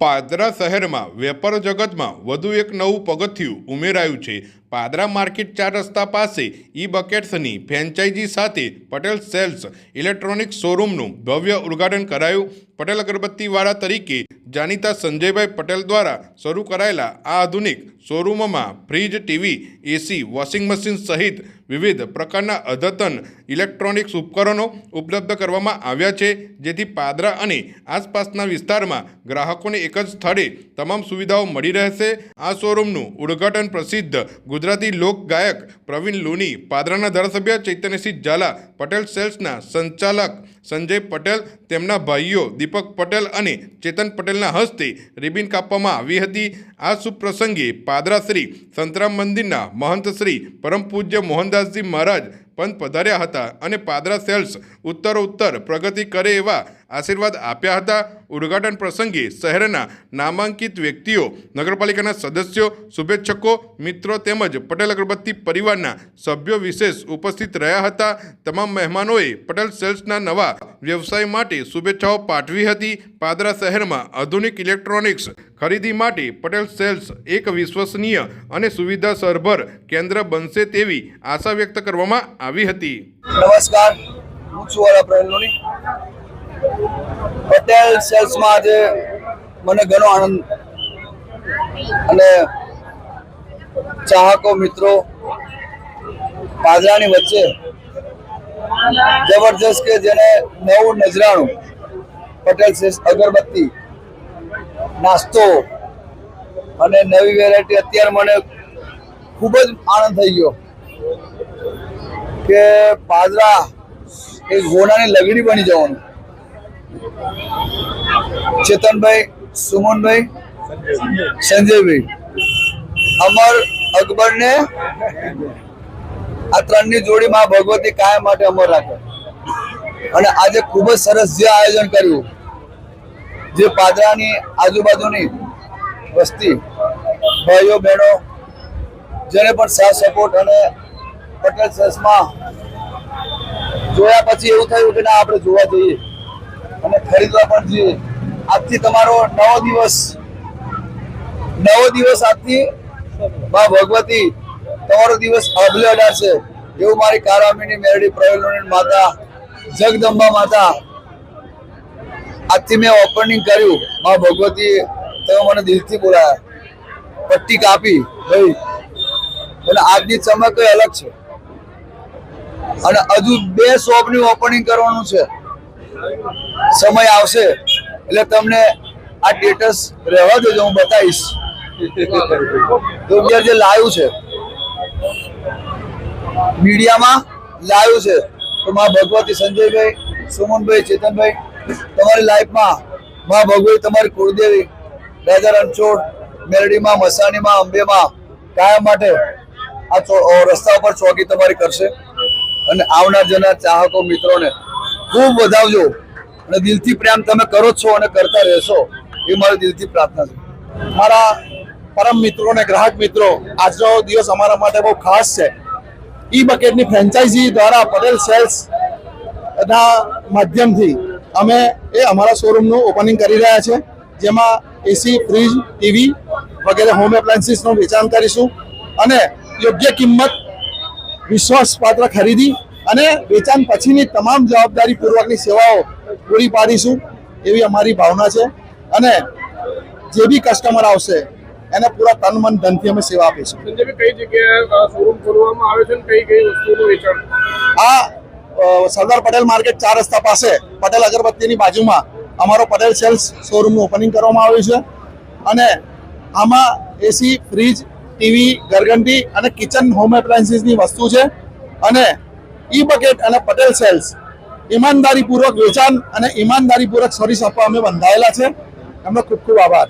પાદરા શહેરમાં વેપાર જગતમાં વધુ એક નવું પગથિયું ઉમેરાયું છે. પાદરા માર્કેટ ચાર રસ્તા પાસે ઈ બકેટ્સની ફ્રેન્ચાઇઝી સાથે પટેલ સેલ્સ ઇલેક્ટ્રોનિક શોરૂમનું ભવ્ય ઉદ્ઘાટન કરાયું. પટેલ અગરબત્તીવાળા તરીકે જાણીતા સંજયભાઈ પટેલ દ્વારા શરૂ કરાયેલા આ આધુનિક શોરૂમમાં fridge, TV, AC, washing machine સહિત વિવિધ પ્રકારના અદ્યતન ઇલેક્ટ્રોનિક્સ ઉપકરણો ઉપલબ્ધ કરવામાં આવ્યા છે. જેથી પાદરા અને આસપાસના વિસ્તારમાં ગ્રાહકોને એક જ સ્થળે તમામ સુવિધાઓ મળી રહેશે. આ શોરૂમનું ઉદ્ઘાટન પ્રસિદ્ધ ગુજરાતી લોક ગાયક પ્રવીણ લુની પાદરાના ધારાસભ્ય ચૈતન્યસિંહ ઝાલા પટેલ સેલ્સના સંચાલક સંજય પટેલ, તેમના ભાઈઓ દીપક પટેલ અને ચેતન પટેલના હસ્તે રિબિન કાપવામાં આવી હતી. આ શુભ પ્રસંગે પાદરા શ્રી સંતરામ મંદિરના મહંત શ્રી પરમ પૂજ્ય મોહનદાસજી મહારાજ પંત પધાર્યા હતા અને પાદરા સેલ્સ ઉત્તરોત્તર પ્રગતિ કરે એવા આશીર્વાદ આપ્યા હતા. ઉદ્ઘાટન પ્રસંગે શહેરના નામાંકિત વ્યક્તિઓ, નગરપાલિકાના સદસ્યો, શુભેચ્છકો, મિત્રો તેમજ પટેલ અગરબત્તી પરિવારના સભ્યો વિશેષ ઉપસ્થિત રહ્યા હતા. તમામ મહેમાનોએ પટેલ સેલ્સના નવા વ્યવસાય માટે શુભેચ્છાઓ પાઠવી હતી. પાદરા શહેરમાં આધુનિક ઇલેક્ટ્રોનિક્સ ખરીદી માટે પટેલ સેલ્સ એક વિશ્વસનીય અને સુવિધા સરભર કેન્દ્ર બનશે તેવી આશા વ્યક્ત કરવામાં આવી હતી. નમસ્કાર. હું છું વાલા પ્રવીણલોની પટેલ સેલ્સમાં આજે મને ઘણો આનંદ અને ચાહકો મિત્રો પાદરાની વચ્ચે જબરજસ્ત કે જેને નવું નજરાણું પટેલ અગરબત્તી, નાસ્તો અને નવી વેરાયટી અત્યારે મને ખૂબ જ આનંદ થઈ ગયો કે પાદરા એ ઘોડાની લગડી બની જવાનું. ચેતનભાઈ, સુમનભાઈ, સંજયભાઈ. અમર અકબરને આ ત્રણની જોડી માં ભગવતી કાયમ માટે અમર રાખે. અને આજે ખૂબ જ સરસ જે આયોજન કર્યું, જે પાદરાની આજુબાજુની વસ્તી, ભાઈઓ, બહેનો, જેને પણ સાથ સપોર્ટ અને પટેલ સેલ્સમાં જોયા પછી એવું થયું કે ના, આપણે જોવા જઈએ. અને ખરીદવા પણ જઈએ. આજથી તમારો નવો દિવસ નવો દિવસ આજથી મા ભગવતી તમારો દિવસ અભલે અડાડશે એવું મારી કારામીની મેરડી પ્રવેલોની માતા, જગદંબા માતા, આજથી મેં ઓપનિંગ કર્યું. મા ભગવતી તમે મને દિલથી બોલાયા. પટ્ટી કાપી, ભાઈ અને આજની ચમક કઈ અલગ છે. અને હજુ બે શોપની ઓપનિંગ કરવાનું છે. સમય આવશે, એટલે તમને આ સ્ટેટસ રહેવા દેજો, હું બતાવીશ. તો અત્યારે જે લાવ્યું છે મીડિયામાં લાવ્યું છે. તો મા ભગવતી સંજયભાઈ, સુમનભાઈ, ચેતનભાઈ, તમારી લાઈફમાં મા ભગવતી તમારી કુળદેવી રાજા રણછોડ મેરડીમાં, મસાણીમાં, અંબેમાં કાયમ માટે આ રસ્તા ઉપર ચોકી તમારી કરશે. અને આવનાર જેના ચાહકો મિત્રોને ખૂબ વધાવજો. અને દિલથી પ્રેમ તમે કરો છો અને કરતા રહેશો. એ મારી દિલથી પ્રાર્થના છે. મારા પરમ મિત્રો અને ગ્રાહક મિત્રો, આજનો દિવસ અમારા માટે બહુ ખાસ છે. ઈ બકેટની ફ્રેન્ચાઇઝી દ્વારા પટેલ સેલ્સ ના માધ્યમથી અમે એ અમારા શોરૂમનું ઓપનિંગ કરી રહ્યા છે જેમાં એસી ફ્રીજ ટીવી વગેરે હોમ એપ્લાયન્સીસનું વેચાણ કરીશું અને યોગ્ય કિંમત વિશ્વાસપાત્ર ખરીદી અને વેચાણ પછીની તમામ જવાબદારી પૂર્વકની સેવાઓ પૂરી પાડીશું એવી અમારી ભાવના છે. અને જે બી કસ્ટમર આવશે એને પૂરા તન મન ધનથી અમે સેવા આપીશું કઈ જગ્યાએ શોરૂમ ખોલવામાં આવે છે કઈ કઈ વસ્તુનું વેચાણ? આ સરદાર પટેલ માર્કેટ ચાર રસ્તા પાસે પટેલ અગરબત્તીની બાજુમાં અમારો પટેલ સેલ્સ શોરૂમનું ઓપનિંગ કરવામાં આવ્યું છે. અને આમાં એસી ફ્રીજ ટીવી ઘરઘંટી અને કિચન હોમ એપ્લાયન્સીસની વસ્તુ છે. અને ઈ બકેટ અને પટેલ સેલ્સ ઈમાનદારીપૂર્વક વેચાણ અને ઈમાનદારીપૂર્વક સર્વિસ આપવા અમે બંધાયેલા છે. એમનો ખૂબ ખૂબ આભાર.